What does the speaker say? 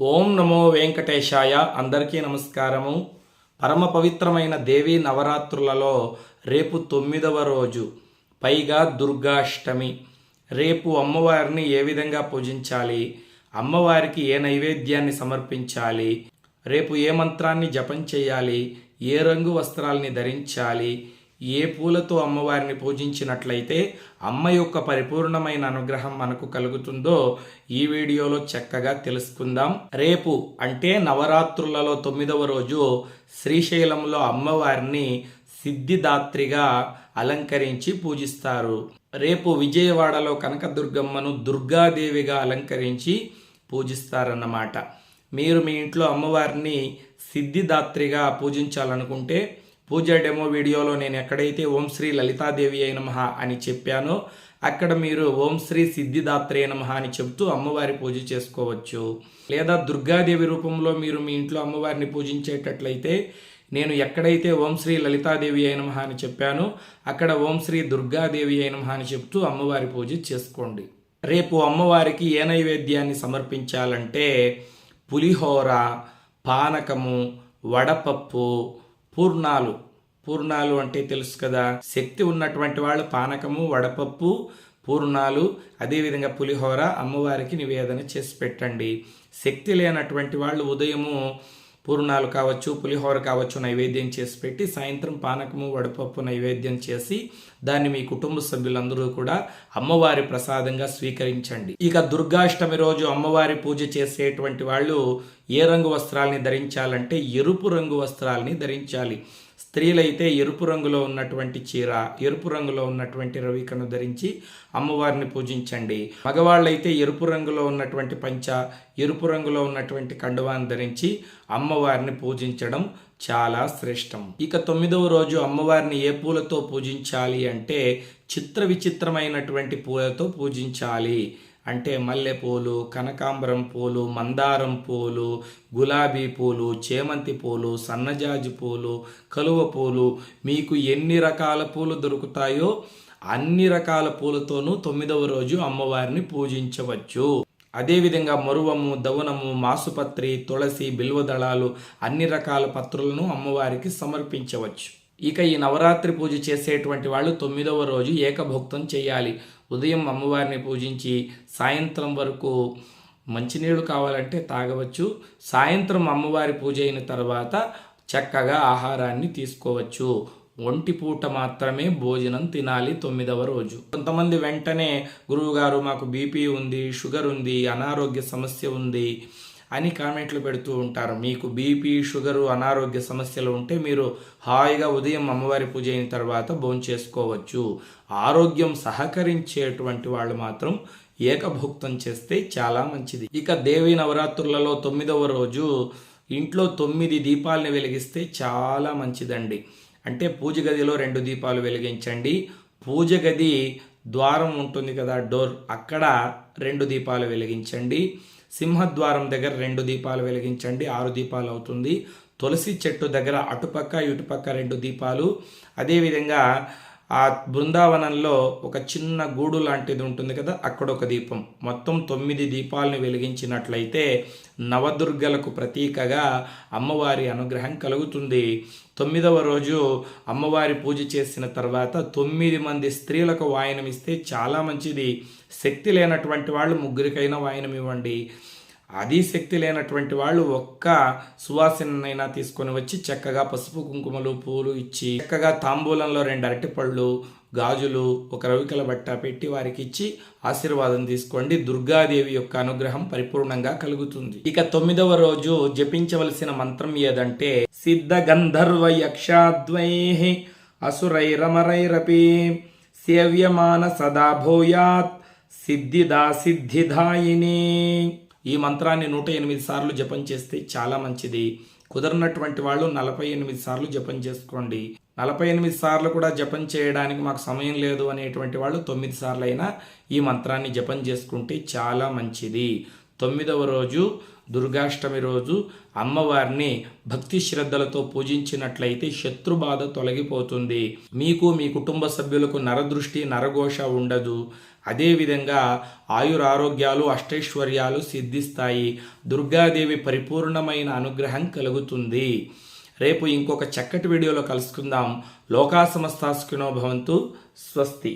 ఓం నమో వెంకటేశాయ. అందరికీ నమస్కారము. పరమ పవిత్రమైన దేవీ నవరాత్రులలో రేపు తొమ్మిదవ రోజు పైగా దుర్గాష్టమి. రేపు అమ్మవారిని ఏ విధంగా పూజించాలి? అమ్మవారికి ఏ నైవేద్యాన్ని సమర్పించాలి? రేపు ఏ మంత్రాన్ని జపం చేయాలి? ఏ రంగు వస్త్రాల్ని ధరించాలి? ఏ పూలతో అమ్మవారిని పూజించినట్లయితే అమ్మ యొక్క పరిపూర్ణమైన అనుగ్రహం మనకు కలుగుతుందో ఈ వీడియోలో చక్కగా తెలుసుకుందాం. రేపు అంటే నవరాత్రులలో తొమ్మిదవ రోజు శ్రీశైలంలో అమ్మవారిని సిద్ధిదాత్రిగా అలంకరించి పూజిస్తారు. రేపు విజయవాడలో కనకదుర్గమ్మను దుర్గాదేవిగా అలంకరించి పూజిస్తారన్నమాట. మీరు మీ ఇంట్లో అమ్మవారిని సిద్ధిదాత్రిగా పూజించాలనుకుంటే పూజ డెమో వీడియోలో నేను ఎక్కడైతే ఓం శ్రీ లలితాదేవి అయిన మహ అని చెప్పానో అక్కడ మీరు ఓం శ్రీ సిద్ధిదాత్రే నమ అని చెబుతూ అమ్మవారి పూజ చేసుకోవచ్చు. లేదా దుర్గాదేవి రూపంలో మీరు మీ ఇంట్లో అమ్మవారిని పూజించేటట్లయితే నేను ఎక్కడైతే ఓం శ్రీ లలితాదేవి అయిన మహా అని చెప్పానో అక్కడ ఓం శ్రీ దుర్గాదేవి అయిన మహా అని చెప్తూ అమ్మవారి పూజ చేసుకోండి. రేపు అమ్మవారికి ఏ నైవేద్యాన్ని సమర్పించాలంటే పులిహోర పానకము వడపప్పు పూర్ణాలు. పూర్ణాలు అంటే తెలుసు కదా. శక్తి ఉన్నటువంటి వాళ్ళు పానకము వడపప్పు పూర్ణాలు అదేవిధంగా పులిహోర అమ్మవారికి నివేదన చేసి పెట్టండి. శక్తి లేనటువంటి వాళ్ళు ఉదయము పూర్ణాలు కావచ్చు పులిహోర కావచ్చు నైవేద్యం చేసి పెట్టి సాయంత్రం పానకము వడపప్పు నైవేద్యం చేసి దాన్ని మీ కుటుంబ సభ్యులందరూ కూడా అమ్మవారి ప్రసాదంగా స్వీకరించండి. ఇక దుర్గాష్టమి రోజు అమ్మవారి పూజ చేసేటువంటి వాళ్ళు ఏ రంగు వస్త్రాల్ని ధరించాలంటే ఎరుపు రంగు వస్త్రాల్ని ధరించాలి. స్త్రీలైతే ఎరుపు రంగులో ఉన్నటువంటి చీర ఎరుపు రంగులో ఉన్నటువంటి రవికను ధరించి అమ్మవారిని పూజించండి. మగవాళ్ళైతే ఎరుపు రంగులో ఉన్నటువంటి పంచ ఎరుపు రంగులో ఉన్నటువంటి కండువాన్ని ధరించి అమ్మవారిని పూజించడం చాలా శ్రేష్టం. ఇక తొమ్మిదవ రోజు అమ్మవారిని ఏ పూలతో పూజించాలి అంటే చిత్ర విచిత్రమైనటువంటి పూలతో పూజించాలి. అంటే మల్లెపూలు కనకాంబరం పూలు మందారం పూలు గులాబీ పూలు చేమంతి పూలు సన్నజాజి పూలు కలువ పూలు. మీకు ఎన్ని రకాల పూలు దొరుకుతాయో అన్ని రకాల పూలతోనూ తొమ్మిదవ రోజు అమ్మవారిని పూజించవచ్చు. అదేవిధంగా మరువము దవనము మాసుపత్రి తులసి బిల్వదళాలు అన్ని రకాల పత్రులను అమ్మవారికి సమర్పించవచ్చు. ఇక ఈ నవరాత్రి పూజ చేసేటువంటి వాళ్ళు తొమ్మిదవ రోజు ఏకభుక్తం చేయాలి. ఉదయం అమ్మవారిని పూజించి సాయంత్రం వరకు మంచినీళ్ళు కావాలంటే తాగవచ్చు. సాయంత్రం అమ్మవారి పూజ అయిన తర్వాత చక్కగా ఆహారాన్ని తీసుకోవచ్చు. ఒంటి పూట మాత్రమే భోజనం తినాలి తొమ్మిదవ రోజు. కొంతమంది వెంటనే గురువుగారు మాకు బీపీ ఉంది షుగర్ ఉంది అనారోగ్య సమస్య ఉంది అని కామెంట్లు పెడుతూ ఉంటారు. మీకు బీపీ షుగరు అనారోగ్య సమస్యలు ఉంటే మీరు హాయిగా ఉదయం అమ్మవారి పూజ అయిన తర్వాత భోంచేసుకోవచ్చు ఆరోగ్యం సహకరించేటువంటి వాళ్ళు మాత్రం ఏకభుక్తం చేస్తే చాలా మంచిది. ఇక దేవి నవరాత్రులలో తొమ్మిదవ రోజు ఇంట్లో తొమ్మిది దీపాలను వెలిగిస్తే చాలా మంచిదండి. అంటే పూజ గదిలో రెండు దీపాలు వెలిగించండి. పూజ గది ద్వారం ఉంటుంది కదా డోర్. అక్కడ రెండు దీపాలు వెలిగించండి. సింహద్వారం దగ్గర రెండు దీపాలు వెలిగించండి ఆరు దీపాలు అవుతుంది. తులసి చెట్టు దగ్గర అటుపక్క ఇటుపక్క రెండు దీపాలు. అదేవిధంగా ఆ బృందావనంలో ఒక చిన్న గూడు లాంటిది ఉంటుంది కదా అక్కడ ఒక దీపం. మొత్తం తొమ్మిది దీపాలను వెలిగించినట్లయితే నవదుర్గలకు ప్రతీకగా అమ్మవారి అనుగ్రహం కలుగుతుంది. తొమ్మిదవ రోజు అమ్మవారి పూజ చేసిన తర్వాత తొమ్మిది మంది స్త్రీలకు వాయనం ఇస్తే చాలా మంచిది. శక్తి లేనటువంటి వాళ్ళు ముగ్గురికైనా వాయనం ఇవ్వండి. అది శక్తి లేనటువంటి వాళ్ళు ఒక్క సువాసనైనా తీసుకొని వచ్చి చక్కగా పసుపు కుంకుమలు పూలు ఇచ్చి చక్కగా తాంబూలంలో రెండు అరటిపళ్ళు గాజులు ఒక రవికల బట్ట పెట్టి వారికి ఇచ్చి ఆశీర్వాదం తీసుకోండి. దుర్గాదేవి యొక్క అనుగ్రహం పరిపూర్ణంగా కలుగుతుంది. ఇక తొమ్మిదవ రోజు జపించవలసిన మంత్రం ఏదంటే సిద్ధ గంధర్వ యక్షాద్వై అసురైరమరైరపి సేవ్యమాన సదా భూయాత్ సిద్ధిదా సిద్ధిదాయిని. ఈ మంత్రాన్ని నూట ఎనిమిది సార్లు జపం చేస్తే చాలా మంచిది. కుదరనటువంటి వాళ్ళు నలభై ఎనిమిది సార్లు జపం చేసుకోండి. నలభై ఎనిమిది సార్లు కూడా జపం చేయడానికి మాకు సమయం లేదు అనేటువంటి వాళ్ళు తొమ్మిది సార్లు అయినా ఈ మంత్రాన్ని జపం చేసుకుంటే చాలా మంచిది. తొమ్మిదవ రోజు దుర్గాష్టమి రోజు అమ్మవారిని భక్తి శ్రద్ధలతో పూజించినట్లయితే శత్రుబాధ తొలగిపోతుంది. మీకు మీ కుటుంబ సభ్యులకు నరదృష్టి నరఘోష ఉండదు. అదేవిధంగా ఆయురారోగ్యాలు అష్టైశ్వర్యాలు సిద్ధిస్తాయి. దుర్గాదేవి పరిపూర్ణమైన అనుగ్రహం కలుగుతుంది. రేపు ఇంకొక చక్కటి వీడియోలో కలుసుకుందాం. లోకా సమస్తాస్కినో భవంతు స్వస్తి.